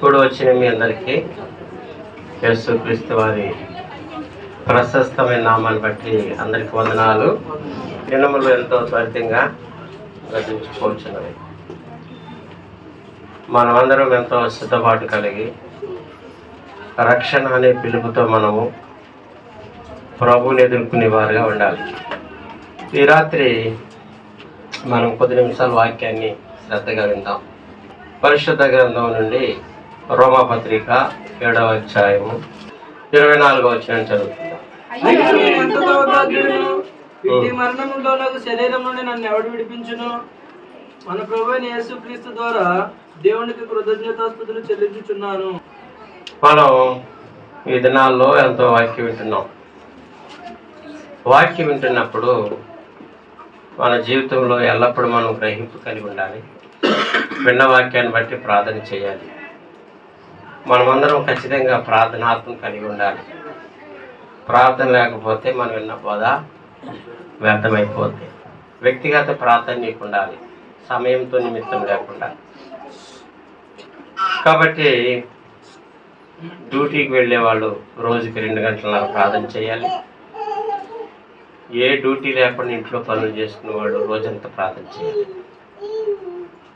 కూడా వచ్చిన మీ అందరికీ యేసుక్రీస్తు వారి ప్రశస్తమైన నామాన్ని బట్టి అందరికి వందనాలు. దినములు ఎంతో త్వరితంగా గతించుకోవచ్చున్నవి మనమందరం ఎంతో సిద్ధపాటు కలిగి రక్షణ అనే పిలుపుతో మనము ప్రభువుని ఎదుర్కొనే వారుగా ఉండాలి. ఈ రాత్రి మనం కొద్ది నిమిషాల వాక్యాన్ని శ్రద్ధగా విందాం. పరిశుద్ధ గ్రంథం నుండి రోమాపత్రిక ఏడవ అధ్యాయము ఇరవై నాలుగవ వచ్చిన చదువుతుందాం అయితే నేను ఎంత దౌర్భాగ్యుడును ఇట్టి మరణములోనకు శరీరం నుండి నన్ను ఎవడు విడిపించును? మన ప్రభు యేసుక్రీస్తు ద్వారా దేవునికి కృతజ్ఞతాస్తుతులు చెల్లించుచున్నాను. మనం ఈ దినాల్లో ఎంతో వాక్యం వింటున్నాం. వాక్యం వింటున్నప్పుడు మన జీవితంలో ఎల్లప్పుడూ మనం గ్రహింపు కలిగి ఉండాలి. విన్న వాక్యాన్ని బట్టి ప్రార్థన చేయాలి. మనమందరం ఖచ్చితంగా ప్రార్థనార్థం కలిగి ఉండాలి. ప్రార్థన లేకపోతే మనం విన్న బోధ వ్యర్థమైపోద్ది. వ్యక్తిగత ప్రార్థన నీకు ఉండాలి. సమయంతో నిమిత్తం లేకుండా. కాబట్టి డ్యూటీకి వెళ్ళే వాళ్ళు రోజుకి రెండు గంటలన్నర ప్రార్థన చేయాలి. ఏ డ్యూటీ లేకుండా ఇంట్లో పనులు చేసుకునే వాళ్ళు రోజంతా ప్రార్థన చేయాలి.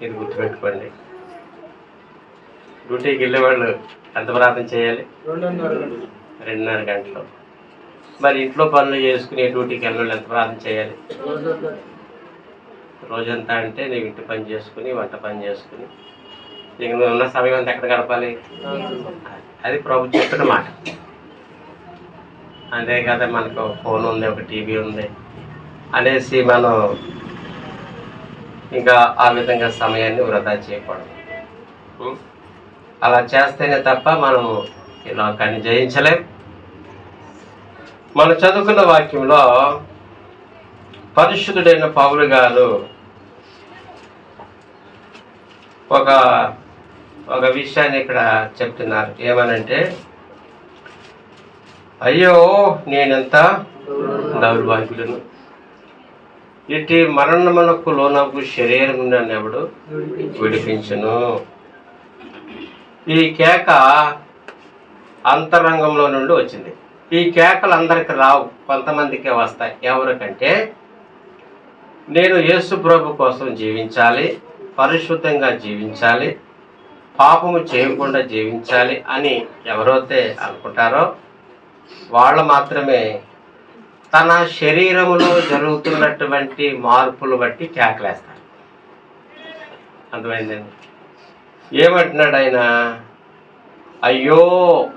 ఇది గుర్తుపెట్టుకోండి. డ్యూటీకి వెళ్ళే వాళ్ళు ఎంత ప్రార్థన చేయాలి? రెండున్నర గంటలు. మరి ఇంట్లో పనులు చేసుకుని డ్యూటీకి వెళ్ళే వాళ్ళు ఎంత ప్రార్థన చేయాలి? రోజంతా. అంటే నీవు ఇంటి పని చేసుకుని వంట పని చేసుకుని. నీకు నువ్వు ఉన్న సమయం అంతా ఎక్కడ గడపాలి? అది ప్రభు చెప్పిన మాట. అంతే కదా మనకు ఫోన్ ఉంది ఒక టీవీ ఉంది అనేసి మనం ఇంకా ఆ విధంగా సమయాన్ని వృధా చేయకూడదు? అలా చేస్తేనే తప్ప మనము ఈ లోకాన్ని జయించలేం. మనం చదువుకున్న వాక్యంలో పరిశుద్ధుడైన పౌరు గారు ఒక ఒక విషయాన్ని ఇక్కడ చెప్తున్నారు. ఏమనంటే అయ్యో నేనెంత దౌర్భాగ్యులను? ఇటు మరణమునకు లోనకు శరీరం నన్ను ఎవడు విడిపించను. ఈ కేక అంతరంగంలో నుండి వచ్చింది. ఈ కేకలు అందరికి రావు కొంతమందికే వస్తాయి. ఎవరికంటే నేను యేసు ప్రభు కోసం జీవించాలి పరిశుద్ధంగా జీవించాలి పాపము చేయకుండా జీవించాలి అని ఎవరైతే అనుకుంటారో వాళ్ళు మాత్రమే తన శరీరములో జరుగుతున్నటువంటి మార్పులు బట్టి కేకలేస్తారు. అర్థమైందండి? ఏమంటున్నాడు ఆయన అయ్యో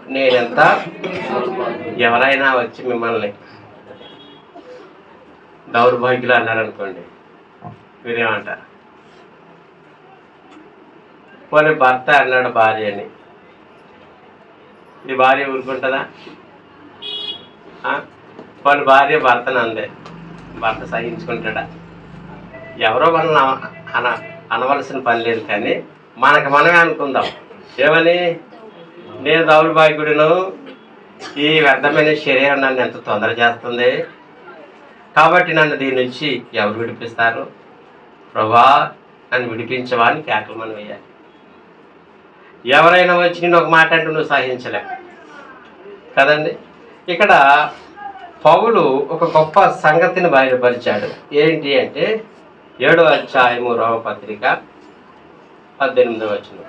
నేనెంత? ఎవరైనా వచ్చి మిమ్మల్ని దౌర్భాగ్యులు అన్నారనుకోండి మీరేమంటారు పోనీ భర్త అన్నాడు భార్య అని ఈ భార్య ఊరుకుంటుందా? పోనీ భార్య భర్తను అందే. భర్త సహించుకుంటాడా? ఎవరో మనల్ని అన- అన అనవలసిన పని లేదు కానీ మనకు మనమే అనుకుందాం. ఏమని? నేను దౌర్భాగ్యుడును ఈ వ్యర్థమైన శరీరం నన్ను ఎంత తొందర చేస్తుంది? కాబట్టి నన్ను దీని నుంచి ఎవరు విడిపిస్తారు? ప్రభా నన్ను విడిపించవా అని కేకలు మనం వేయాలి. ఎవరైనా వచ్చి నేను ఒక మాట అంటే నువ్వు సహించలే. కదండి? ఇక్కడ పౌలు ఒక గొప్ప సంగతిని బయలుపరిచాడు. ఏంటి అంటే ఏడో అధ్యాయము రోమపత్రిక పద్దెనిమిదవ వచనం.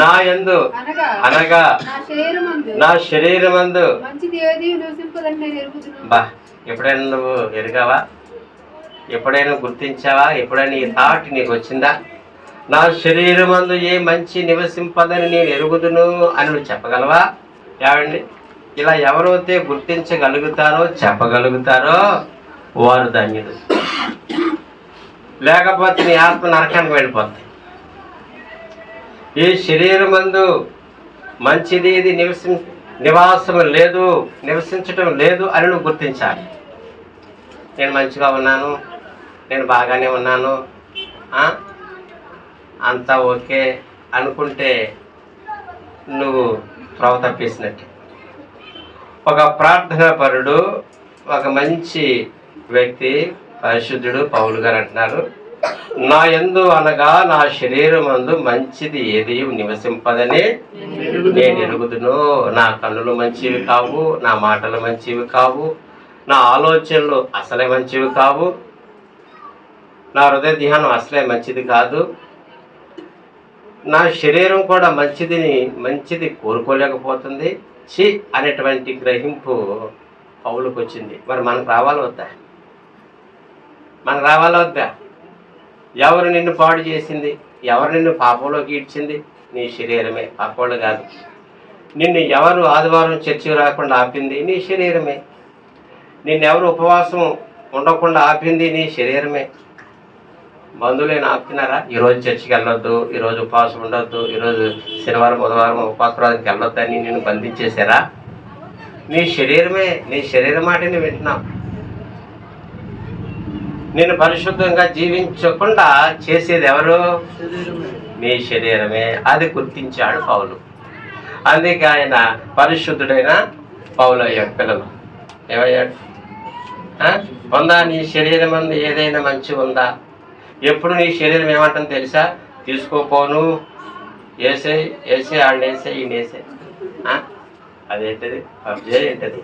నా యందు అనగా నా శరీరమందు. నా శరీరమందు. మంచిది ఏది నివసింపదని నేను ఎరుగుదును. బా ఎప్పుడైనా నువ్వు ఎరిగావా? ఎప్పుడైనా గుర్తించావా? ఎప్పుడైనా ఈ థాట్ నీకు వచ్చిందా? నా శరీరమందు ఏ మంచి నివసింపదని నేను ఎరుగుదును అని నువ్వు చెప్పగలవా? ఏమండి? ఇలా ఎవరైతే గుర్తించగలుగుతారో చెప్పగలుగుతారో వారు ధన్యుడు లేకపోతే నీ ఆత్మ నరకానికి వెళ్ళిపోద్ది. ఈ శరీరమందు మంచిది ఇది నివసి నివాసం లేదు నివసించటం లేదు అని నువ్వు గుర్తించాలి. నేను మంచిగా ఉన్నాను నేను బాగానే ఉన్నాను అంతా ఓకే అనుకుంటే నువ్వు త్రోవ తప్పేసినట్టు. ఒక ప్రార్థనా పరుడు ఒక మంచి వ్యక్తి పరిశుద్ధుడు పౌలు గారు అంటున్నారు నా ఎందు అనగా నా శరీరం అందు మంచిది ఏది? నివసింపదని నేను ఎరుగుదును. నా కన్నులు మంచివి కావు నా మాటలు మంచివి కావు నా ఆలోచనలు అసలే మంచివి కావు. నా హృదయ ధ్యానం అసలే మంచిది కాదు. నా శరీరం కూడా మంచిదిని మంచిది కోరుకోలేకపోతుంది. చి అనేటువంటి గ్రహింపు పౌలకు వచ్చింది మరి మనకు రావాలి వద్దా? మనకు రావాలా వద్దా ఎవరు నిన్ను పాడు చేసింది? ఎవరు నిన్ను పాపంలోకి ఇడ్చింది నీ శరీరమే. పాపోళ్ళు కాదు. నిన్ను ఎవరు ఆదివారం చర్చికి రాకుండా ఆపింది? నీ శరీరమే. నిన్నెవరు ఉపవాసం ఉండకుండా ఆపింది? నీ శరీరమే. బంధువులేని ఆపుతున్నారా? ఈరోజు చర్చికి వెళ్ళొద్దు ఈరోజు ఉపవాసం ఉండొద్దు ఈరోజు శనివారం బుధవారం ఉపవాసరానికి వెళ్ళొద్దని నిన్ను బంధించేశారా? నీ శరీరమే నీ శరీరం మాటని వింటున్నావు నేను పరిశుద్ధంగా జీవించకుండా చేసేది ఎవరు నీ శరీరమే. అది గుర్తించాడు పౌలు. అందుకే ఆయన పరిశుద్ధుడైన పౌలు అయ్యాడు పిల్లలు. ఏమయ్యాడు? ఉందా నీ శరీరం అందు ఏదైనా మంచి ఉందా? ఎప్పుడు నీ శరీరం ఏమంటుంది తెలుసా? తీసుకోపోను. వేసే వేసే ఆడిని వేసే ఈయన వేసే? అదేంటది? పబ్జీ ఏంటది?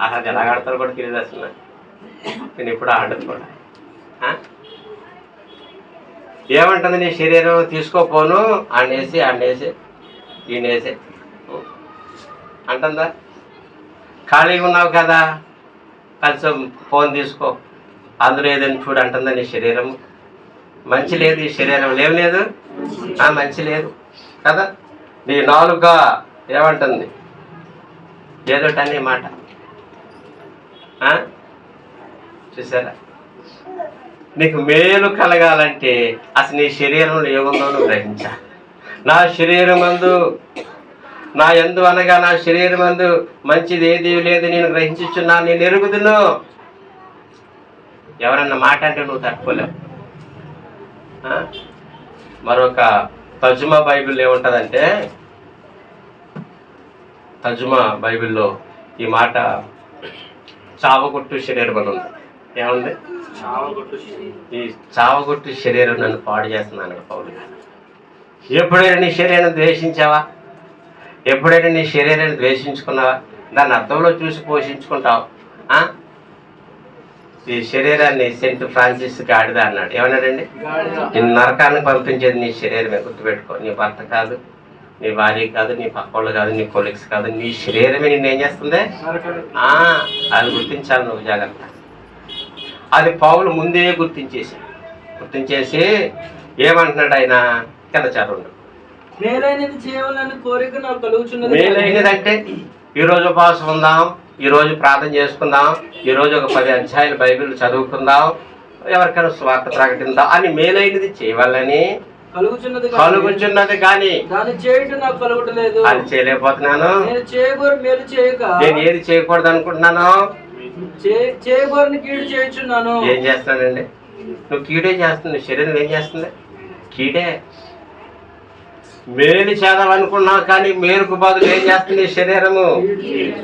అసలు ఎలా ఆడతారు కూడా తెలియదు అసలు నేను ఇప్పుడు ఆడదు కూడా? ఏమంటుంది నీ శరీరం? తీసుకోపోను. ఆడేసి ఆడేసి ఈయనేసి అంటుందా? ఖాళీగా ఉన్నావు కదా. కొంచెం ఫోన్ తీసుకో. అందులో ఏదైనా చూడు అంటుందా నీ శరీరం మంచి లేదు ఈ శరీరం. లేవు లేదు? మంచి లేదు. కదా? నీ నాలుగుగా ఏమంటుంది? ఏదోటనే మాట. చూసారా? నీకు మేలు కలగాలంటే అసలు నీ శరీరంలో ఏముందో నువ్వు గ్రహించాలి నా శరీరం అందు నా ఎందు అనగా నా శరీరం అందు మంచిది ఏది లేదు నేను గ్రహించుచున్నా నేను ఎరుగుదును. ఎవరన్నా మాట అంటే నువ్వు తట్టుకోలేవు. మరొక తజుమా బైబిల్ ఏముంటుందంటే తజుమా బైబిల్లో ఈ మాట చావగొట్టు శరీరం ఉంది. ఏముంది? ఈ చావగొట్టు శరీరం నన్ను పాడు చేస్తున్నాను పౌలు. గారు. ఎప్పుడైనా నీ శరీరాన్ని ద్వేషించావా? ఎప్పుడైనా నీ శరీరాన్ని ద్వేషించుకున్నావా? దాన్ని అర్థంలో చూసి పోషించుకుంటావు. ఆ? ఈ శరీరాన్ని సెంట్ ఫ్రాన్సిస్ గాడిద అన్నాడు. ఏమన్నాడండి? గాడిద. నిన్ను నరకానికి పంపించేది నీ శరీరమే గుర్తుపెట్టుకో. నీ భర్త కాదు నీ భార్య కాదు నీ పక్కోళ్ళు కాదు నీ కొలీగ్స్ కాదు నీ శరీరమే నిన్ను ఏం చేస్తుంది అది గుర్తించాలి నువ్వు జాగ్రత్త అది పౌలు ముందే గుర్తించేసి గుర్తించేసి ఏమంటున్నాడు ఆయన? కింద చదవండు మేలైనది చేయవాలని కోరిక నాకు మేలైనదంటే ఈరోజు ఉపవాసం ఉందాం ఈరోజు ప్రార్థన చేసుకుందాం ఈరోజు ఒక పది అధ్యాయులు బైబిల్ చదువుకుందాం ఎవరికైనా స్వార్థ ప్రకటిద్దాం అని మేలైనది చేయవాలని కలుగుచున్నది కానీ అది చేయలేకపోతున్నాను. నేను ఏది చేయకూడదు అనుకుంటున్నాను కీడు ఏం చేస్తున్నానండి నువ్వు కీడే చేస్తుంది శరీరం ఏం చేస్తుంది? కీడే. మేలు చేద్దామనుకున్నావు కానీ మేలుకు బదులు ఏం చేస్తుంది శరీరము?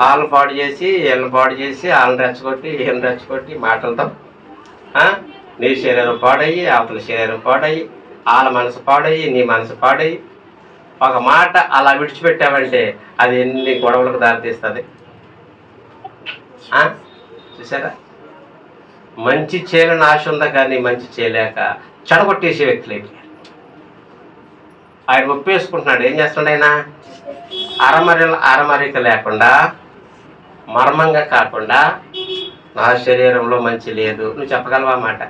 వాళ్ళని పాడు చేసి వీళ్ళని పాడు చేసి వాళ్ళని రెచ్చగొట్టి వీళ్ళని రెచ్చగొట్టి మాటలతో నీ శరీరం పాడయ్యి అవతల శరీరం పాడయ్యి వాళ్ళ మనసు పాడయ్యి నీ మనసు పాడయ్యి. ఒక మాట అలా విడిచిపెట్టావంటే అది ఎన్ని గొడవలకు దారితీస్తుంది? ఆ? చూసారా మంచి చేయాలని ఆశ ఉందా కానీ మంచి చేయలేక చెడగొట్టేసే వ్యక్తులు అయిపోయారు. ఆయన ఒప్పేసుకుంటున్నాడు. ఏం చేస్తున్నాడు ఆయన? అరమరి అరమరిక లేకుండా మర్మంగా కాకుండా నా శరీరంలో మంచి లేదు. నువ్వు చెప్పగలవా మాట?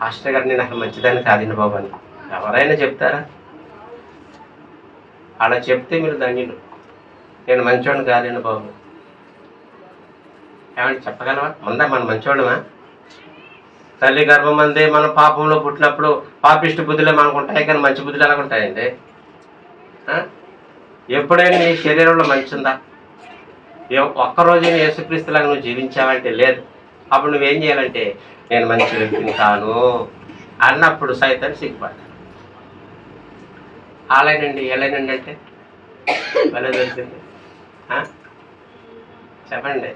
పాస్టర్ గారు నేను అసలు మంచిదని కాదండి బాబు అని. ఎవరైనా చెప్తారా? అలా చెప్తే మీరు ధన్యులు నేను మంచోడిని కాదండి బాబు. ఏమంటే చెప్పగలవా? ముందా మనం మంచోళ్ళమా? తల్లి గర్భం అందే మనం పాపంలో పుట్టినప్పుడు పాపిష్టి బుద్ధులే మనకు ఉంటాయి కానీ మంచి బుద్ధులు ఎలా ఉంటాయండి? ఎప్పుడైనా నీ శరీరంలో మంచి ఉందా? ఏ- ఒక్కరోజు యేసుక్రీస్తులాగా నువ్వు జీవించావంటే లేదు. అప్పుడు నువ్వేం చేయాలంటే నేను మంచి వ్యక్తిని కాను అన్నప్పుడు సైతాన్ని సిగ్గుపడ్డా అలానండి ఎలానండి అంటే? భలే దొరికింది. చెప్పండి.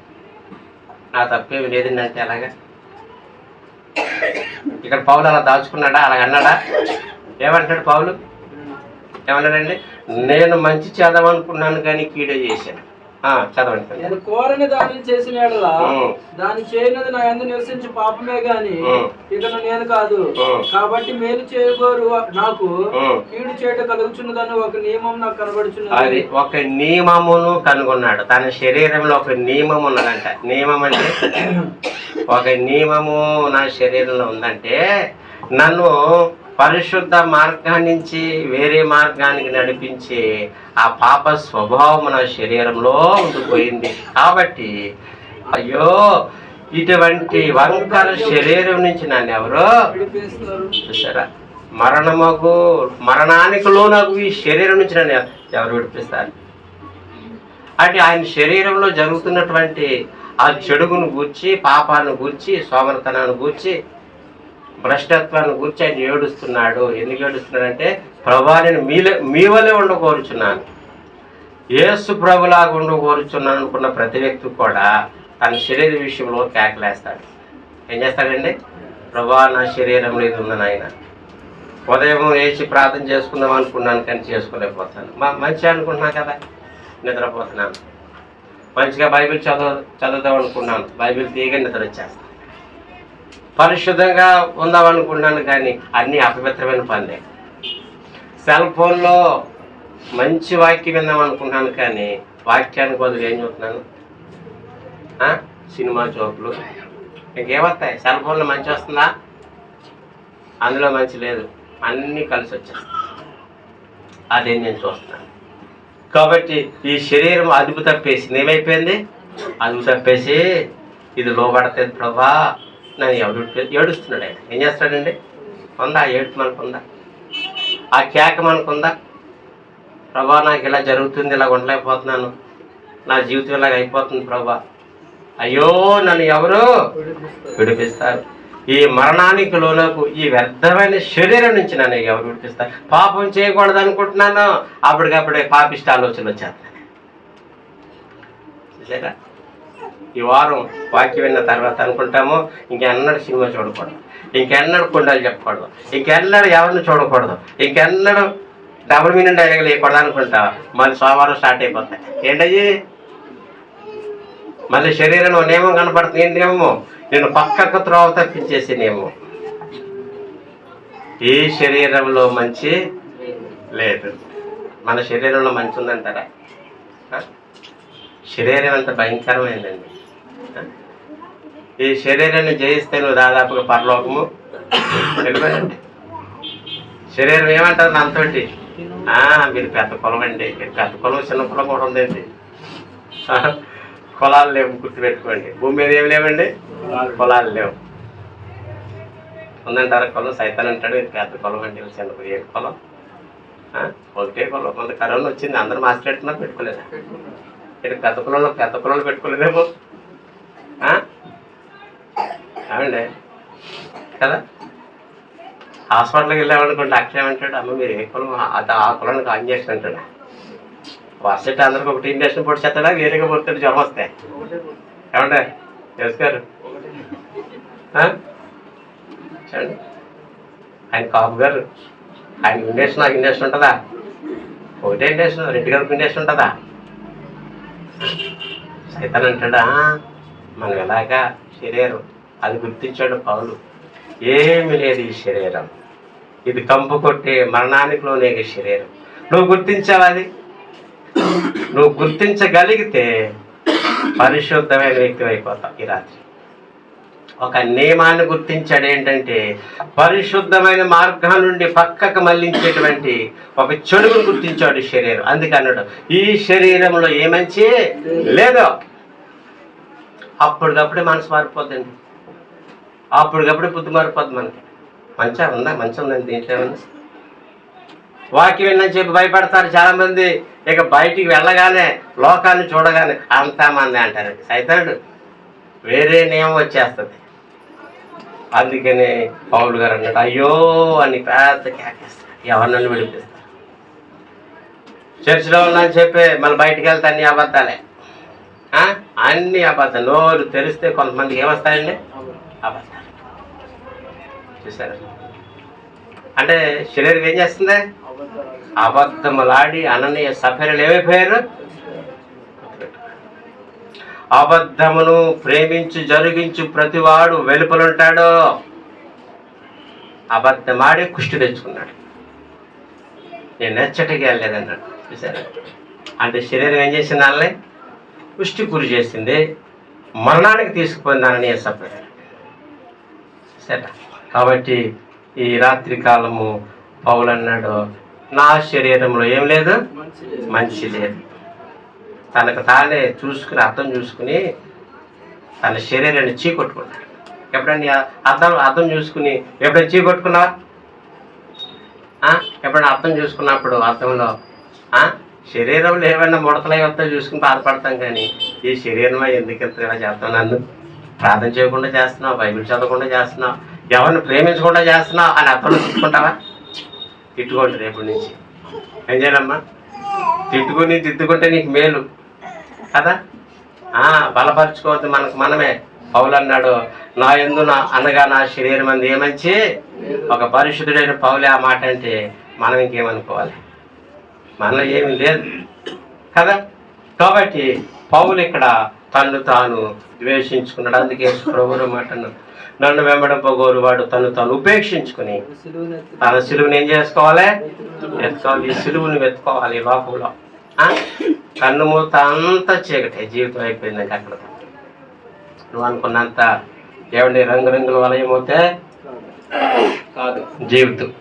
నా తప్పేమి లేదండి అంటే అలాగా. ఇక్కడ పౌలు అలా దాచుకున్నాడా? అలా అన్నాడా? ఏమంటాడు పౌలు? ఏమన్నాడండి? నేను మంచి చదవనుకున్నాను కానీ కీడే చేశాను. చదవండి నేను కోరని దానిని చేసిన. దాని చేయనది నా ఎందు నివసించి పాపమే గాని. ఇకను నేను కాదు. కాబట్టి మేలు చేయగోరు నాకు. కీడు చేయట కలుగుచున్నదని ఒక నియమం నాకు అది కనబడుచున్నది ఒక నియమమును కనుగొన్నాడు తన శరీరంలో ఒక నియమం ఉన్నదంట నియమం అంటే ఒక నియమము నా శరీరంలో ఉందంటే నన్ను పరిశుద్ధ మార్గాన్ని నుంచి వేరే మార్గానికి నడిపించే ఆ పాప స్వభావం మన శరీరంలో ఉండిపోయింది. కాబట్టి అయ్యో ఇటువంటి వంకర శరీరం నుంచి నన్ను ఎవరు చూసారా మరణమగు మరణానికి లోనగు ఈ శరీరం నుంచి నన్ను ఎవరు విడిపిస్తారు? అంటే ఆయన శరీరంలో జరుగుతున్నటువంటి ఆ చెడుగును గూర్చి పాపాన్ని గూర్చి సోమరతనాన్ని గూర్చి భ్రష్టత్వాన్ని గురించి ఆయన ఏడుస్తున్నాడు. ఎందుకు ఏడుస్తున్నాడంటే ప్రభా నేను మీలే మీ వలె ఉండకోరుచున్నాను ఏసు ప్రభులాగా ఉండకోరుచున్నాను అనుకున్న ప్రతి వ్యక్తి కూడా తన శరీర విషయంలో కేకలేస్తాడు. ఏం చేస్తాడండి? ప్రభా నా శరీరంలో ఇది ఉందని ఆయన ఉదయం వేసి ప్రార్థన చేసుకుందాం అనుకున్నాను కానీ చేసుకోలేకపోతాను. మా మంచి అనుకుంటున్నా కదా? నిద్రపోతున్నాను. మంచిగా బైబిల్ చదువు చదువుదాం అనుకున్నాను. బైబిల్ తీయగా నిద్ర వచ్చేస్తాను పరిశుద్ధంగా ఉందాం అనుకున్నాను కానీ అన్నీ అపవిత్రమైన పనులే. సెల్ ఫోన్లో మంచి వాక్యం విందాం అనుకున్నాను కానీ వాక్యానికి బదులు ఏం చూస్తున్నాను? సినిమా చూపులు. ఇంకేమొస్తాయి సెల్ ఫోన్లో మంచి వస్తుందా? అందులో మంచి లేదు. అన్నీ కలిసి వచ్చేస్తాయి. అదే నేను చూస్తున్నాను. కాబట్టి ఈ శరీరం అదుపు తప్పేసి ఏమైపోయింది? అదుపు తప్పేసి ఇది లోబడుతుంది ప్రభా. నన్ను ఎవడు ఏడుస్తున్నాడు ఆయన. ఏం చేస్తాడండి? ఉందా ఏడుపు మనకు ఉందా ఆ కేక మనకుందా ప్రభా నాకు ఇలా జరుగుతుంది ఇలా ఉండలేకపోతున్నాను. నా జీవితం ఇలాగ అయిపోతుంది ప్రభా. అయ్యో నన్ను ఎవరు విడిపిస్తారు? ఈ మరణానికి లోనకు ఈ వ్యర్థమైన శరీరం నుంచి నన్ను ఎవరు విడిపిస్తారు? పాపం చేయకూడదు అనుకుంటున్నాను. అప్పటికప్పుడే పాపిష్ట ఆలోచనలు వచ్చేస్తాను చూసారా ఈ వారం వాక్యం విన్న తర్వాత అనుకుంటాము ఇంకెన్నడూ సినిమా చూడకూడదు. ఇంకెన్నడూ కుండాలు చెప్పకూడదు. ఇంకెన్నడూ ఎవరిని చూడకూడదు. ఇంకెన్నడూ డబుల్ మీనింగ్ డైలాగ్ లేకూడదు అనుకుంటా. మళ్ళీ సోమవారం స్టార్ట్ అయిపోతాయి. ఏంటయ్యి? మళ్ళీ శరీరంలో నియమం కనపడుతుంది. ఏంటి నియమము? నేను పక్కకు త్రోవ తప్పించేసి నియమం ఈ శరీరంలో మంచి లేదు. మన శరీరంలో మంచి ఉందంటారా? శరీరం అంత భయంకరమైందండి. ఈ శరీరాన్ని జయిస్తే నువ్వు దాదాపుగా పరలోకము. శరీరం ఏమంటారు నాతోటి ఆ, మీరు పెద్ద కులం అండి. మీరు పెద్ద కులం చిన్న కులం కూడా ఉందండి. కులాలు లేవు గుర్తుపెట్టుకోండి. భూమి మీద ఏమి లేవండి? కులాలు. లేవు. ఉందంటారా కులం? సైతాన్ అంటాడు ఇది పెద్ద కులం అండి చిన్న ఏ కులం. ఒకటే కులం. కొంత కరోనా వచ్చింది అందరూ మాట్లాడుతున్నారు పెట్టుకోలేదా. ఇక్కడ పెద్ద కులంలో పెద్ద కులంలో పెట్టుకోలేదేమో? ఏమండి? కదా? హాస్పిటల్కి వెళ్ళామనుకోండి డాక్టర్ ఏమంటాడు అమ్మ మీరు ఏ కులం? అది ఆ కులానికి ఆన్ చేసి అంటాడు. వర్షట్ అందరికి ఒకటి ఇంజక్షన్ పొడి చేస్తాడా? వేరేగా పొడుతాడు జ్వరం వస్తే. ఏమంటే చేసుకోరు చూడండి ఆయన కాపు గారు ఆయన ఇండక్షన్ నాకు ఇండక్షన్ ఉంటుందా? ఒకటే ఇండక్షన్ రెండు గారికి ఇండక్షన్ ఉంటుందా? సైతాన్ అంటాడా? మనం ఎలాగా శరీరం? అది గుర్తించాడు పౌలు. ఏమి లేదు ఈ శరీరం. ఇది కంపు కొట్టే మరణానికి లోనే శరీరం. నువ్వు గుర్తించావు అది? నువ్వు గుర్తించగలిగితే పరిశుద్ధమైన వ్యక్తి అయిపోతావు ఈ రాత్రి. ఒక నియమాన్ని గుర్తించాడు ఏంటంటే పరిశుద్ధమైన మార్గం నుండి పక్కకు మళ్ళించేటువంటి ఒక చెడుగును గుర్తించాడు శరీరం. అందుకన్నాడు ఈ శరీరంలో ఏ మంచి లేదో. అప్పటికప్పుడే మనసు మారిపోద్దండి. అప్పటికప్పుడే బుద్ధి మారిపోద్ది మనకి. మంచిగా ఉందా? మంచిగా ఉందండి దీంట్లో ఏమన్నా వాక్యం ఏంటని చెప్పి భయపడతారు చాలామంది. ఇక బయటికి వెళ్ళగానే లోకాన్ని చూడగానే అంతా మంది అంటారు సైతాడు వేరే నియమం వచ్చేస్తుంది. అందుకని పౌలు గారు అన్నట్టు అయ్యో అని పెద్ద కేకేస్తారు. ఎవరినన్ను విడిపిస్తారు? చర్చిలో ఉన్నాను చెప్పి మళ్ళీ బయటికి వెళ్తే అన్ని అబద్ధాలే. అన్ని అబద్ధాలు. నోరు తెరిస్తే కొంతమందికి ఏమొస్తాయండి? అబద్ధాలు. చూసారా? అంటే శరీరం ఏం చేస్తుంది? అబద్ధములాడి అననీయ సఫర్యలు ఏమైపోయారు? అబద్ధమును ప్రేమించి జరిగించు ప్రతివాడు వెలుపలుంటాడు. అబద్ధమాడి కుష్టి తెచ్చుకున్నాడు. నేను నచ్చటికి వెళ్ళలేదన్నాడు. చూసారా? అంటే శరీరం ఏం చేసింది వాళ్ళని? పుష్టి గురి చేసింది మరణానికి తీసుకుపోయిందని సపరేట్ సరే కాబట్టి ఈ రాత్రి కాలము పౌలు అన్నాడు నా శరీరంలో ఏం లేదు? మంచిది మంచి లేదు. తనకు తానే చూసుకుని అర్థం చూసుకుని తన శరీరాన్ని చీకొట్టుకున్నాడు. ఎప్పుడైనా అర్థం అర్థం చూసుకుని ఎప్పుడైనా చీకొట్టుకున్నావా? ఎప్పుడైనా అర్థం చూసుకున్నప్పుడు అర్థంలో శరీరంలో ఏమైనా ముడతలు వస్తా చూసుకుని బాధపడతాం కానీ ఈ శరీరమే ఎందుకు ఇంత ఇలా చేస్తాం నన్ను? ప్రార్థన చేయకుండా చేస్తున్నావు బైబిల్ చదవకుండా చేస్తున్నావు ఎవరిని ప్రేమించకుండా చేస్తున్నావు అని అర్థం తిట్టుకుంటావా తిట్టుకోండి రేపటి నుంచి. ఏం చేయాలమ్మా? తిట్టుకుని తిట్టుకుంటే నీకు మేలు. కదా? బలపరచుకోవద్దు బలపరుచుకోవద్దు మనకు మనమే. పౌలు అన్నాడు నా ఎందు నా అనగా నా శరీరం అంది. ఏమంచి? ఒక పరిశుద్ధుడైన పౌలే ఆ మాట అంటే మనం ఇంకేమనుకోవాలి? మనలో ఏమీ లేదు. కదా? కాబట్టి పౌలు ఇక్కడ తను తాను ద్వేషించుకున్నాడు. అందుకే ప్రభువు మాటను నన్ను వెంబడింపగోరు వాడు తను తాను ఉపేక్షించుకుని. తన సిలువుని ఏం చేసుకోవాలి? ఎత్తుకోవాలి. ఈ సిలువుని వెతుకోవాలి ఈ ఆ? కన్ను మూత అంతా చీకటే. జీవితం అయిపోయింది అక్కడ. నువ్వు అనుకున్నంత ఏమండి రంగురంగుల వలయమవుతే కాదు. జీవితం.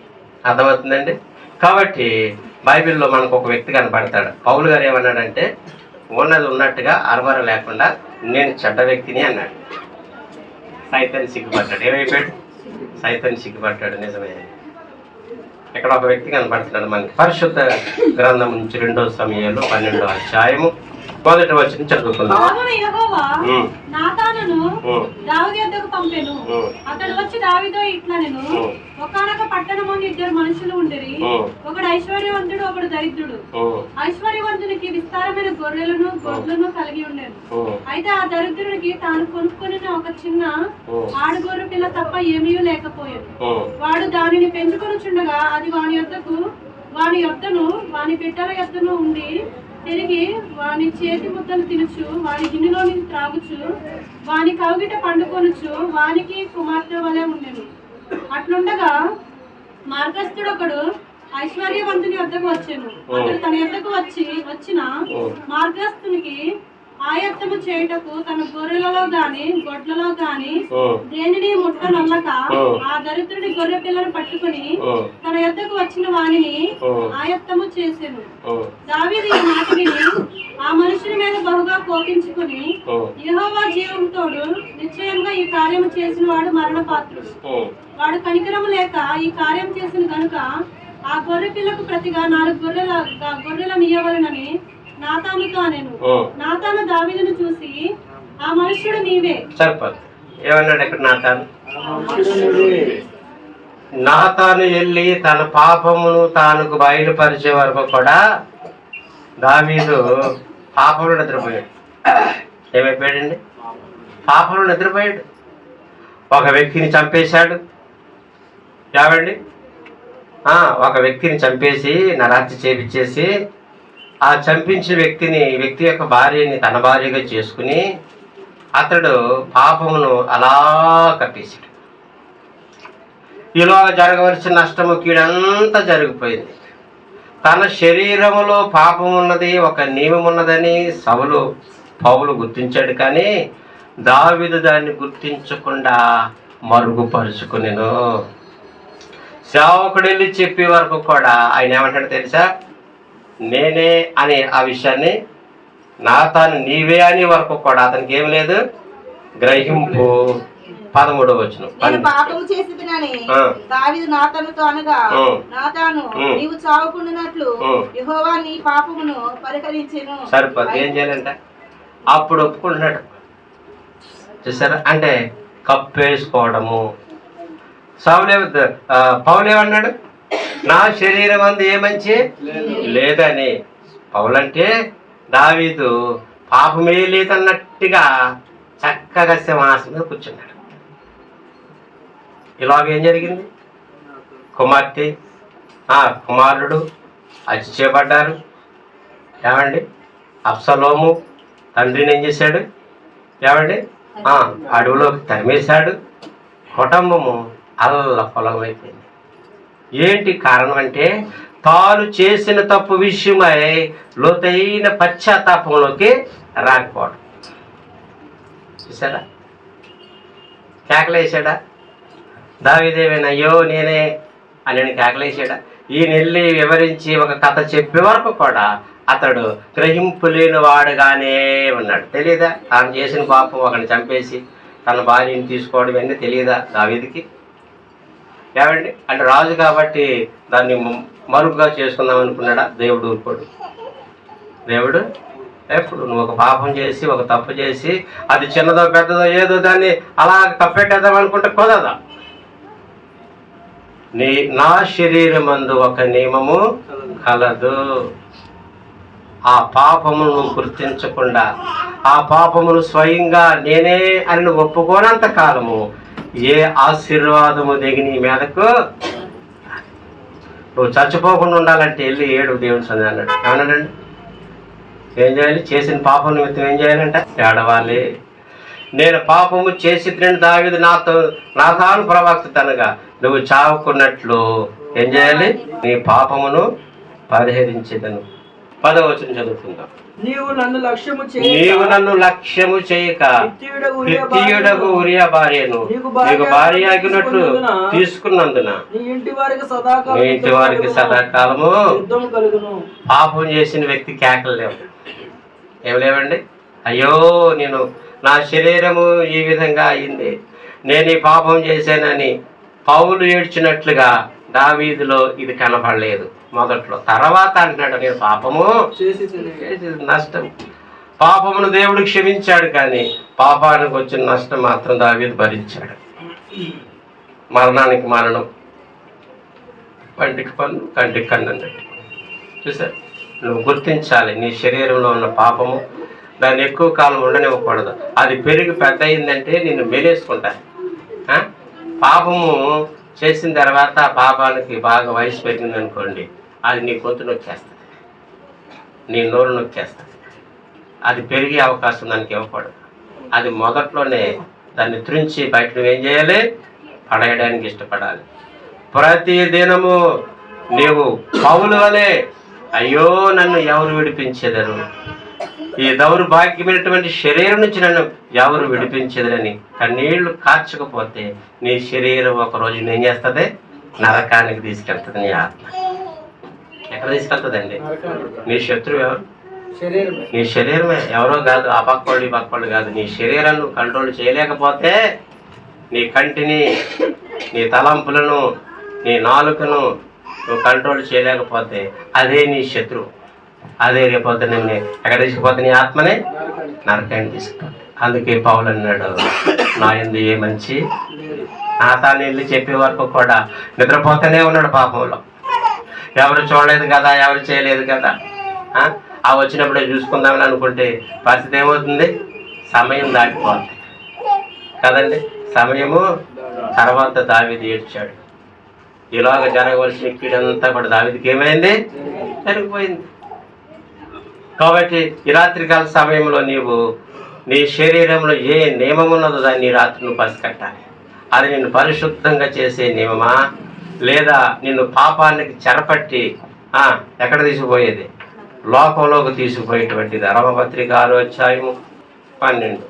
అర్థమవుతుందండి? కాబట్టి బైబిల్లో మనకు ఒక వ్యక్తి కనపడతాడు. పౌలు గారు ఏమన్నాడంటే ఉన్నది ఉన్నట్టుగా అరవర లేకుండా నేను చెడ్డ వ్యక్తిని అన్నాడు. సైతాన్ని సిగ్గుపడ్డాడు. ఏమైపోయాడు? సైతాన్ని సిగ్గుపడ్డాడు. నిజమే. ఇక్కడ ఒక వ్యక్తి కనపడుతున్నాడు మనకి. పరిశుద్ధ గ్రంథం నుంచి రెండో సమయంలో పన్నెండో అధ్యాయము మొదటి వచ్చిన చదువుకుందాం కావున యెహోవా. ఉమ్, నాతానును ఉమ్, దావీదు యొద్దకు పంపెను. ఉమ్, అతడు వచ్చి దావీదో ఇట్లా నేను ఉమ్, ఒకనొక పట్టణమందు ఇద్దరు మనుషులు ఉండిరి. ఉమ్, ఒకడు ఐశ్వర్యవంతుడు ఒకడు దరిద్రుడు. ఉమ్, ఐశ్వర్యవంతునికి విస్తారమైన గొర్రెలను గొడ్లను కలిగి ఉండేది ఉమ్, అయితే ఆ దరిద్రుడికి తాను కొనుక్కొని ఒక చిన్న ఉమ్, ఆడుగొర్రె పిల్ల తప్ప ఏమీ లేకపోయేది ఉమ్, వాడు దానిని పెంచుకొనుచుండగా అది వాని యొద్దకు వాని యొద్దను వాని బిడ్డల యొద్దను ఉండి తిరిగి వాని చేతి ముద్దలు తినుచు వాని గిన్నెలోని త్రాగుచు వాని కౌగిట పండుకొనుచు వానికి కుమార్తె వలె ఉండెను. అట్లుండగా మార్గస్థుడొకడు ఐశ్వర్యవంతుని వద్దకు వచ్చాను. అతడు తన యొద్దకు వచ్చి వచ్చిన మార్గస్థునికి ఆయత్తము చేయుటకు తన గొర్రెలలో గాని గొడ్లలో గాని దేనిని ముట్టనొల్లక ఉమ్. ఆ దరిద్రుడి గొర్రె పిల్లను పట్టుకుని తన యొద్దకు వచ్చిన వానిని ఉమ్, ఆయత్తము చేసెను. దావీదు ఈ మాట విని ఆ మనుషుని మీద బహుగా కోపించుకుని యెహోవా జీవంతోడు నిశ్చయంగా ఈ కార్యము చేసిన వాడు మరణపాత్రుడు. ఉమ్. వాడు కనికరము లేక ఈ కార్యం చేసిన గనుక ఆ గొర్రె పిల్లకు ప్రతిగా నాలుగు గొర్రెల గొర్రెల నీయవలనని నాతానుతో అనెను ఉమ్. నాతాను దావీదును చూసి ఆ మనుష్యుడు నీవే. సరిపోదు. ఏమన్నాడు ఇక్కడ నాతాను. నాతాను వెళ్ళి తన పాపమును తానుకు బయలుపరిచే వరకు కూడా దావీదు పాపంలో నిద్రపోయాడు. ఏమైపోయాడండి? పాపంలో నిద్రపోయాడు. ఒక వ్యక్తిని చంపేశాడు. ఏమండి? ఒక వ్యక్తిని చంపేసి నరాత్రి చేపించేసి ఆ చంపించిన వ్యక్తిని వ్యక్తి యొక్క భార్యని తన భార్యగా చేసుకుని అతడు పాపమును అలా కప్పేశాడు. ఇలా జరగవలసిన నష్టము కీడంతా జరిగిపోయింది. తన శరీరములో పాపం ఉన్నది ఒక నియమం ఉన్నదని సభలు పౌలు గుర్తించాడు కానీ దావిదు దాన్ని గుర్తించకుండా మరుగుపరుచుకునేను. సేవకుడు వెళ్ళి చెప్పే వరకు కూడా ఆయన ఏమంటాడు తెలుసా? నేనే అనే ఆ విషయాన్ని నా తాను నీవే అని వరకు కూడా అతనికి ఏం లేదు. గ్రహింపు. పదమూడవ వచ్చిన పాపము. దావీదు నాతనుతో అనగా ఆ. నాతాను ఉమ్. నీవు చావకుండానట్లు ఉమ్. యెహోవా నీ పాపమును పరిహరించెను. సరిపోదు ఏం చేయాలంటే? అప్పుడు ఒప్పుకుంటున్నాడు. చూసారా? అంటే కప్పేసుకోవడము. సావులే పౌలేమన్నాడు నా శరీరం అందు ఏ మంచి? లేదని. పౌలంటే దావీదు పాపమే లేదన్నట్టుగా చక్కగా సింహాసనం మీద కూర్చున్నాడు. ఇలాగ ఏం జరిగింది? కుమార్తె ఆ, కుమారుడు అచ్చి చేపడ్డారు ఏమండి? అప్సలోము తండ్రిని ఏం చేశాడు? ఏమండి? అడవిలోకి తరిమేశాడు. కుటుంబము అల్ల పొలమైపోయింది ఏంటి కారణం అంటే తాను చేసిన తప్పు విషయమై లోతైన పశ్చాత్తాపంలోకి రాకపోవడం. చూసారా కేకలేసాడా దావిదేవైన అయ్యో నేనే అని కేకలేసాడా ఈయన వెళ్ళి వివరించి ఒక కథ చెప్పే వరకు కూడా అతడు గ్రహింపులేని వాడుగానే ఉన్నాడు. తెలియదా తాను చేసిన పాపం ఒకరిని చంపేసి తన భార్యని తీసుకోవడం ఇవన్నీ తెలియదా దావీదికి? ఏమండి? అంటే రాజు కాబట్టి దాన్ని మరుపుగా చేసుకుందాం అనుకున్నాడా? దేవుడు ఊరుకోడు. దేవుడు ఎప్పుడు? నువ్వు ఒక పాపం చేసి ఒక తప్పు చేసి అది చిన్నదో పెద్దదో ఏదో దాన్ని అలా కప్పెట్టేద్దాం అనుకుంటే కుదరదా? నీ నా శరీరమందు ఒక నియమము కలదు. ఆ పాపమును నువ్వు గుర్తించకుండా ఆ పాపమును స్వయంగా నేనే అని ఒప్పుకోనంత కాలము ఏ ఆశీర్వాదము దిగి నీ మీదకు? నువ్వు చచ్చిపోకుండా ఉండాలంటే వెళ్ళి ఏడు దేవుని సంది అన్నాడు. ఏమన్నాడండి? ఏం చేయాలి? చేసిన పాపం నిమిత్తం ఏం చేయాలంట? ఏడవాలి. నేను పాపము చేసి తిని దావిది నాతో నా తాను ప్రవక్త తనగా నువ్వు చావుకున్నట్లు ఏం చేయాలి? నీ పాపమును పరిహరించేదను. పదవచనం చదువుకుందాం. నీవు నన్ను లక్ష్యము నీవు చేయక నన్ను లక్ష్యము చేయక ఉరియా భార్యను నీకు భార్య ఆగినట్లు తీసుకున్నందున నీ ఇంటి వారికి సదాకాలం ఇంటి వారికి సదాకాలము యుద్ధం కలుగును. పాపం చేసిన వ్యక్తి కేకలు లేవు. ఏం లేవండి? అయ్యో నేను నా శరీరము ఈ విధంగా అయింది. నేను ఈ పాపం చేశానని పౌలు ఏడ్చినట్లుగా దావీదులో ఇది కనపడలేదు. మొదట్లో. తర్వాత అంటున్నాడు నేను పాపము చేసి నష్టం. పాపమును దేవుడు క్షమించాడు కానీ పాపానికి వచ్చిన నష్టం మాత్రం దావీదు భరించాడు. మరణానికి మరణం. పంటికి పన్ను కంటికి కన్ను అన్నట్టు. చూసారు? నువ్వు గుర్తించాలి నీ శరీరంలో ఉన్న పాపము దాన్ని ఎక్కువ కాలం ఉండనివ్వకూడదు. అది పెరిగి పెద్ద అయిందంటే నిన్ను మేలేసుకుంటాను? పాపము చేసిన తర్వాత ఆ పాపానికి బాగా వయసు పెరిగింది అనుకోండి అది నీ గొంతు నొక్కేస్తుంది. నీ నోరు నొక్కేస్తుంది. అది పెరిగే అవకాశం దానికి ఇవ్వకూడదు. అది మొదట్లోనే దాన్ని త్రుంచి బయట నువ్వేం చేయాలి? పడేయడానికి ఇష్టపడాలి. ప్రతి దినము నీవు పౌలు వలె అయ్యో నన్ను ఎవరు విడిపించేదరు? ఈ దౌర్భాగ్యమైనటువంటి శరీరం నుంచి నన్ను ఎవరు విడిపించెదరని కన్నీళ్ళు కాచకపోతే నీ శరీరం ఒక రోజు చేస్తుంది? నరకానికి తీసుకెళ్తుంది నీ ఆత్మ. ఎక్కడ తీసుకెళ్తుందండి? నీ శత్రువు ఎవరు? నీ శరీరమే. ఎవరో కాదు ఆ పక్కోళ్ళు ఈ పక్కోళ్ళు కాదు. నీ శరీరాన్ని కంట్రోల్ చేయలేకపోతే నీ కంటిని నీ తలంపులను నీ నాలుకను నువ్వు కంట్రోల్ చేయలేకపోతే అదే నీ శత్రువు. అదే రేపొద్దు నేను ఎక్కడ తీసుకుపోతే నీ ఆత్మనే? నరకాన్ని తీసుకుపోతే. అందుకే పౌలు అన్నాడు నా ఎందు ఏ మంచి? లేదు. నా తాను వెళ్ళి చెప్పే వరకు కూడా నిద్రపోతూనే ఉన్నాడు పాపంలో. ఎవరు చూడలేదు కదా ఎవరు చేయలేదు కదా? ఆ? వచ్చినప్పుడే చూసుకుందామని అనుకుంటే పరిస్థితి ఏమవుతుంది? సమయం దాటిపోతుంది కదండి? సమయము తర్వాత దావిది ఏడ్చాడు. ఇలాగ జరగవలసిన కీడంతా కూడా దావిదికి ఏమైంది? జరిగిపోయింది. కాబట్టి ఈ రాత్రికాల సమయంలో నీవు నీ శరీరంలో ఏ నియమం ఉన్నదో దాన్ని రాత్రి నువ్వు పసికట్టాలి. అది నిన్ను పరిశుద్ధంగా చేసే నియమమా? లేదా నిన్ను పాపానికి చెరపట్టి ఆ, ఎక్కడ తీసుకుపోయేది? లోకంలోకి తీసుకుపోయేటువంటిది అరమపత్రిక ఆరో అధ్యాయము పన్నెండు.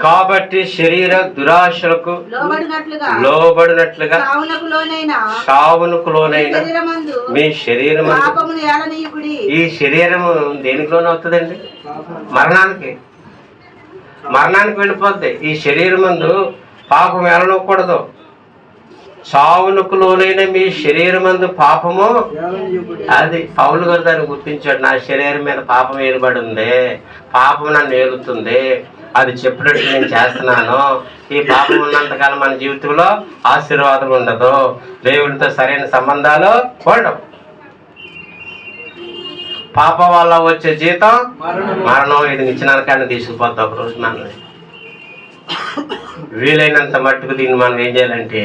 కాబట్టి శరీర దురాశలకు లోబడినట్లుగా సావునకు లోనైన మీ శరీరం ఈ శరీరము దేనికి లోనవుతుందండి? మరణానికి. మరణానికి వెళ్ళిపోద్ది. ఈ శరీరం మందు పాపం వెళ్ళనకూడదు చావునకు లోనైన మీ శరీరం మందు పాపము? అది పౌలు గారు దాన్ని గుర్తించాడు. నా శరీరం మీద పాపం ఏలుబడి ఉంది పాపం నన్ను ఏలుతుంది. అది చెప్పినట్టు నేను చేస్తున్నాను. ఈ పాపం ఉన్నంతకాలం మన జీవితంలో ఆశీర్వాదం ఉండదు. దేవుడితో సరైన సంబంధాలు ఉండవు. పాప వల్ల వచ్చే జీతం మరణం. ఇది నిచ్చిన కానీ తీసుకుపోతా ఒక రోజు నన్ను వీలైనంత మట్టుకు దీన్ని మనం ఏం చేయాలంటే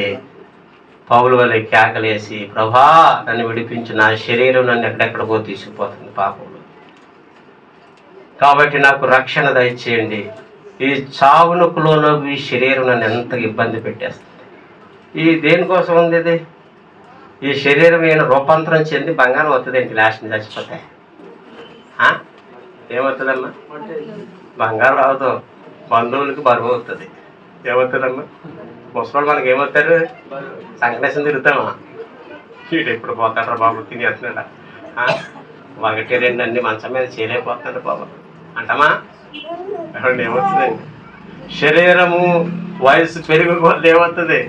పావుల వల్ల కేకలేసి ప్రభా నన్ను విడిపించు నా శరీరం నన్ను ఎక్కడెక్కడికో తీసుకుపోతుంది పాపంలో కాబట్టి నాకు రక్షణ దయచేయండి. ఈ చావునకులోనూ ఈ శరీరం నన్ను ఎంత ఇబ్బంది పెట్టేస్తుంది. ఈ దేనికోసం ఉంది ఇది? ఈ శరీరం ఏమైనా రూపాంతరం చెంది బంగారం అవుతుంది ఏంటి లాస్ట్ చచ్చిపోతే. ఏమవుతుందమ్మా? బంగారం రావదు. బంధువులకి బరువు అవుతుంది. ఏమవుతుందమ్మా? ముసలి మనకి ఏమవుతారు సంకటేశం తిరుగుతామా? వీడు ఎప్పుడు పోతాడ్రా బాబు? తినేస్తున్నాడా? ఒకటి రెండు అన్ని మంచం మీద చేయలేకపోతున్నాడు బాబు. అంటమా? ఏమండి ఏమవుతుందండి శరీరము వయసు పెరుగు కొద్ది ఏమవుతుంది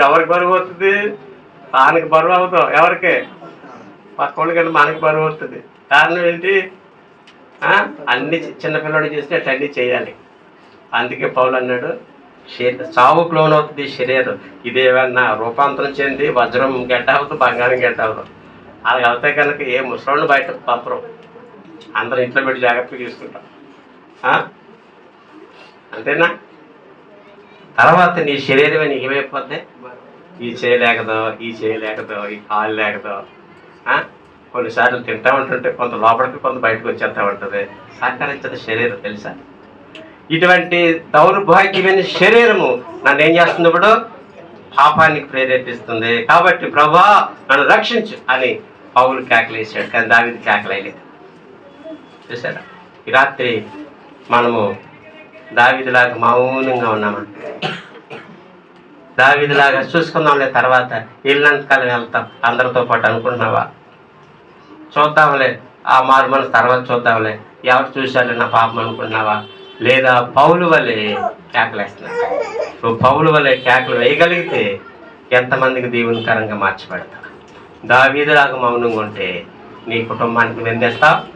ఎవరికి బరువు అవుతుంది తానికి బరువు అవుతాం. ఎవరికి? పక్కోళ్ళ కంటే మనకి బరువు అవుతుంది కారణం ఏంటి? అన్ని చి- చిన్న పిల్లడు చేస్తే అన్ని చేయాలి. అందుకే పౌలు అన్నాడు శరీ- చావుకు లోనవుతుంది శరీరం ఇదేమన్నా రూపాంతరం చెంది వజ్రం గడ్డ అవుతుంది బంగారం గడ్డ అవుతుంది అలా అవుతే కనుక ఏ ముసలోళ్ళు బయట పంపరు. అందరూ ఇంట్లో పెట్టి జాగ్రత్తగా తీసుకుంటాం అంతేనా? తర్వాత నీ శరీరమే నీకు ఏమైపోద్ది? ఈ చేయలేకదో ఈ చేయలేకదో ఈ కాలు లేకదో. కొన్నిసార్లు తింటా ఉంటుంటే కొంత లోపలికి కొంత బయటకు వచ్చేస్తా ఉంటుంది. సహకరించదు శరీరం తెలుసా? ఇటువంటి దౌర్భాగ్యమైన శరీరము నన్ను ఏం చేస్తుంది ఇప్పుడు? పాపానికి ప్రేరేపిస్తుంది. కాబట్టి ప్రభా నన్ను రక్షించు అని పౌలు కేకలేసాడు కానీ దావిది కేకలేయలేదు చూసారా ఈ రాత్రి మనము దావిదిలాగా మౌనంగా ఉన్నామని దావిదిలాగా చూసుకుందాంలే తర్వాత. వెళ్ళినంతకాలం వెళ్తాం. అందరితో పాటు అనుకుంటున్నావా? చూద్దాంలే. ఆ మారు మనసు తర్వాత చూద్దాంలే. ఎవరు చూశారు నా పాపం అనుకుంటున్నావా? లేదా పౌలు వల్లే కేకలేస్తున్నావు నువ్వు పౌలు వల్లే కేకలు వేయగలిగితే ఎంతమందికి దీవునికరంగా మార్చిపెడతావు దావీదులాగా మౌనంగా ఉంటే నీ కుటుంబానికి నిందేస్తావు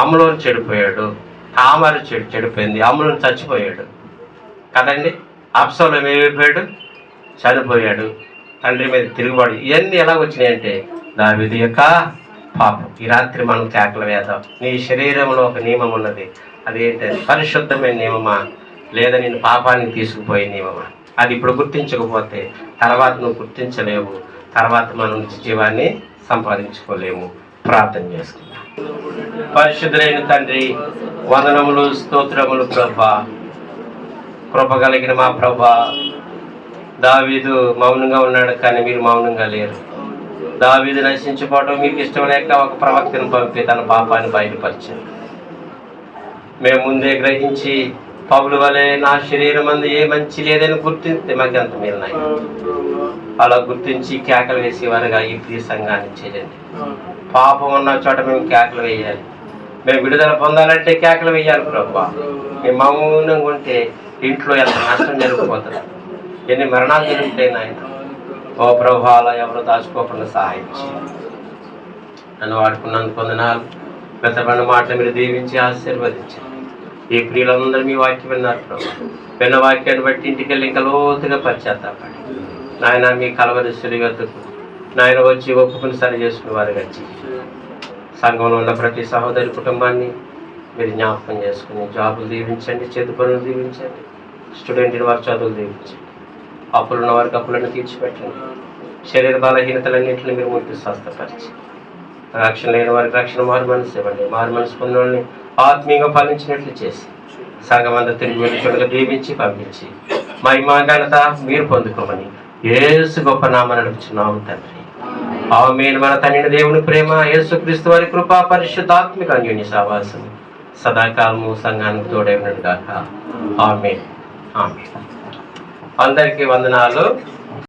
అమలోని చెడిపోయాడు. తామరు చెడు చెడిపోయింది. అమ్ములోని చచ్చిపోయాడు. కదండి? అప్సలం ఏమైపోయాడు చనిపోయాడు. తండ్రి మీద తిరుగుబాటు. ఇవన్నీ ఎలా వచ్చినాయంటే దావిది యొక్క పాపం. ఈ రాత్రి మనం కేకలు వేద్దాం. నీ శరీరంలో ఒక నియమం ఉన్నది. అదేంటది? పరిశుద్ధమైన నియమమా? లేదా నేను పాపానికి తీసుకుపోయే నియమమా? అది ఇప్పుడు గుర్తించకపోతే తర్వాత నువ్వు గుర్తించలేవు. తర్వాత మనం జీవాన్ని సంపాదించుకోలేము. ప్రార్థన చేసుకుందాం. పరిశుద్ధులైన తండ్రి వందనములు స్తోత్రములు ప్రభా. కృప కలిగిన మా ప్రభా. దావీదు మౌనంగా ఉన్నాడు కానీ మీరు మౌనంగా లేరు. దావీదు నశించుకోవడం మీకు ఇష్టం లేక ఒక ప్రవక్తను పంపి తన పాపాన్ని బయటపరిచారు. మేము ముందే గ్రహించి పౌలు వలె నా శరీరం అందు ఏ మంచి లేదని గుర్తించి మాకు అంత అలా గుర్తించి కేకలు వేసేవారుగా ఈ ప్రియ సంఘాన్ని చేయండి. పాపం ఉన్న చోట మేము కేకలు వేయాలి. మేము విడుదల పొందాలంటే కేకలు వేయాలి ప్రభా. మేము మౌనంగా ఉంటే ఇంట్లో ఎంత నష్టం జరిగిపోతుంది ఎన్ని మరణాలు జరుగుతాయి నాయన. ఓ ప్రభా అలా ఎవరు దాచుకోకుండా సహాయం నన్ను వాడుకున్నందుకు వందనాలు. పెద్దపడిన మాటలు మీరు దీవించి ఆశీర్వదించారు ఈ ప్రియులందరూ మీ వాక్యం విన్నారు ప్రభు. విన్న వాక్యాన్ని బట్టి ఇంటికి వెళ్ళి ఇంకా లోతుగా పశ్చాత్తాపడి నాయన మీ కలవరి సురిగతుకు నాయన వచ్చి ఒప్పుకుని సరి చేసుకుని వారు వచ్చి. సంఘంలో ఉన్న ప్రతి సహోదరి కుటుంబాన్ని మీరు జ్ఞాపకం చేసుకుని జాబులు దీవించండి చేతి పనులు దీవించండి స్టూడెంట్ వారి చదువులు దీవించండి అప్పులు ఉన్న వారికి అప్పులను తీర్చిపెట్టండి. శరీర బలహీనతలన్నింటిని మీరు ముట్టి స్వస్థపరిచి. రక్షణ లేని వారికి రక్షణ మారు మనసు ఇవ్వండి. మారు మనసు పొందిన వాళ్ళని ఆత్మీయంగా పాలించినట్లు చేసి సంఘం అంతా తిరిగి వెళ్ళి దీవించి పంపించి మహిమా ఘనత మీరు పొందుకోమని ఏసు గొప్ప నామని నడుపుచున్నాము తండ్రి. ఆమెను. మన తండ్రి దేవుని ప్రేమ యేసుక్రీస్తు వారి కృపా పరిశుద్ధాత్మిక అన్యుని సావాసం సదాకాలము సంఘానికి తోడే ఆమె ఆమె అందరికీ వందనాలు.